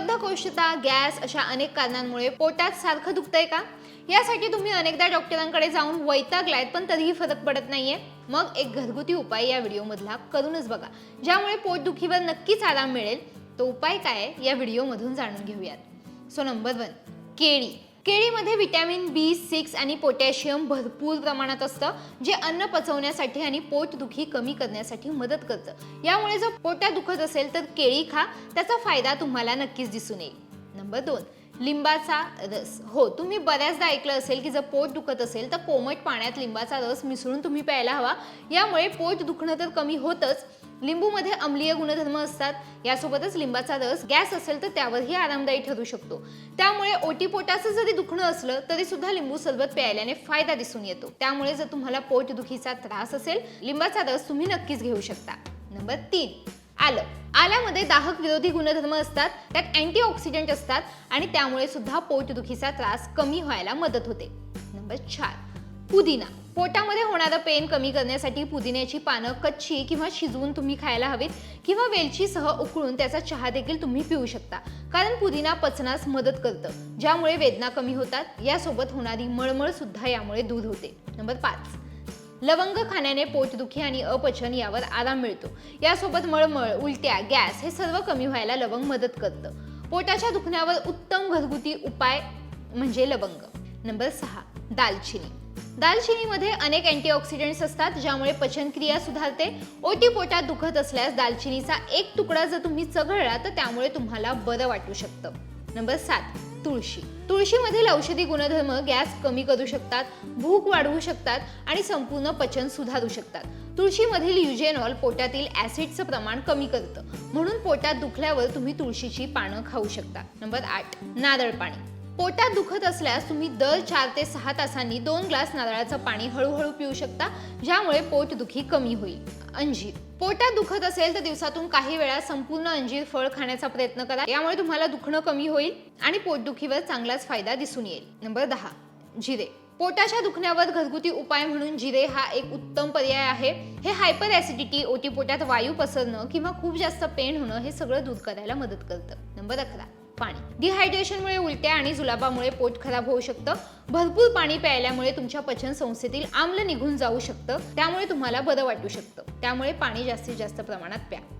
बद्धकोष्ठता गॅस अशा अनेक कारणांमुळे पोटात सारखं दुखतंय का? यासाठी तुम्ही अनेकदा डॉक्टरांकडे जाऊन वैतागलायत पण तरीही फरक पडत नाहीये. मग एक घरगुती उपाय या व्हिडिओमधला करूनच बघा. ज्यामुळे पोटदुखीवर नक्कीच आराम मिळेल. तो उपाय काय आहे? या व्हिडिओमधून जाणून घेऊयात. सो नंबर वन केळी. केळीमध्ये व्हिटॅमिन बी सिक्स आणि पोटॅशियम भरपूर प्रमाणात असतं जे अन्न पचवण्यासाठी आणि पोटदुखी कमी करण्यासाठी मदत करतं. यामुळे जर पोटात दुखत असेल तर केळी खा त्याचा फायदा तुम्हाला नक्कीच दिसून येईल. नंबर दोन लिंबाचा रस. हो तुम्ही बऱ्याचदा ऐकलं असेल की जर पोट दुखत असेल तर कोमट पाण्यात लिंबाचा रस मिसळून तुम्ही प्यायला हवा. यामुळे पोट दुखणं तर कमी होतच. लिंबूमध्ये अम्लीय गुणधर्म असतात. यासोबतच लिंबाचा रस गॅस असेल तर त्यावरही आरामदायी ठरू शकतो. त्यामुळे ओटीपोटाचं जरी दुखणं असलं तरी सुद्धा लिंबू सरबत प्यायल्याने फायदा दिसून येतो. त्यामुळे जर तुम्हाला पोटदुखीचा त्रास असेल लिंबाचा रस तुम्ही नक्कीच घेऊ शकता. नंबर तीन. आलं. आल्यामध्ये दाहक विरोधी गुणधर्म असतात त्यात अँटीऑक्सिडंट असतात आणि त्यामुळे सुद्धा पोटदुखीचा त्रास कमी व्हायला मदत होते. नंबर चार पुदिना. पोटामध्ये होणारा पेन कमी करण्यासाठी पुदिन्याची पानं कच्ची किंवा शिजवून तुम्ही खायला हवीत किंवा वेलचीसह उकळून त्याचा चहा देखील तुम्ही पिऊ शकता. कारण पुदिना पचनास मदत करतं ज्यामुळे वेदना कमी होतात. यासोबत होणारी मळमळ सुद्धा यामुळे दूर होते. नंबर पाच लवंग खाण्याने पोटदुखी आणि अपचन यावर आराम मिळतो. यासोबत मळमळ उलट्या गॅस हे सर्व कमी व्हायला लवंग मदत करतं. पोटाच्या दुखण्यावर उत्तम घरगुती उपाय म्हणजे लवंग. नंबर सहा दालचिनी. दालचिनीमध्ये अनेक अँटीऑक्सिडंट्स असतात ज्यामुळे पचनक्रिया सुधारते. ओटी पोटात दुखत असल्यास दालचिनीचा एक तुकडा जर तुम्ही चघळला तर त्यामुळे तुम्हाला बरं वाटू शकतं. नंबर सात तुळशी. तुळशीमधील औषधी गुणधर्म गॅस कमी करू शकतात भूक वाढवू शकतात आणि संपूर्ण पचन सुधारू शकतात. तुळशीमधील युजेनॉल पोटातील ॲसिडचं प्रमाण कमी करतं. म्हणून पोटात दुखल्यावर तुम्ही तुळशीची पानं खाऊ शकता. नंबर आठ नारळ पाणी. पोटात दुखत असल्यास तुम्ही दर चार ते सहा तासांनी दोन ग्लास नारळाचं पाणी हळूहळू पिऊ शकता ज्यामुळे पोटदुखी कमी होईल. अंजीर. पोटात दुखत असेल तर दिवसातून काही वेळा संपूर्ण अंजीर फळ खाण्याचा प्रयत्न करा. यामुळे तुम्हाला दुखणं कमी होईल आणि पोटदुखीवर चांगलाच फायदा दिसून येईल. नंबर दहा. जिरे. पोटाच्या दुखण्यावर घरगुती उपाय म्हणून जिरे हा एक उत्तम पर्याय आहे. हे हायपर ऍसिडिटी ओटीपोटात वायू पसरणं किंवा खूप जास्त पेन होणं हे सगळं दूर करायला मदत करतं. नंबर अकरा. पाणी. डिहायड्रेशनमुळे उलट्या आणि जुलाबामुळे पोट खराब होऊ शकतं. भरपूर पाणी प्यायल्यामुळे तुमच्या पचन संस्थेतील आम्ल निघून जाऊ शकतं. त्यामुळे तुम्हाला बरं वाटू शकतं. त्यामुळे पाणी जास्तीत जास्त प्रमाणात प्या.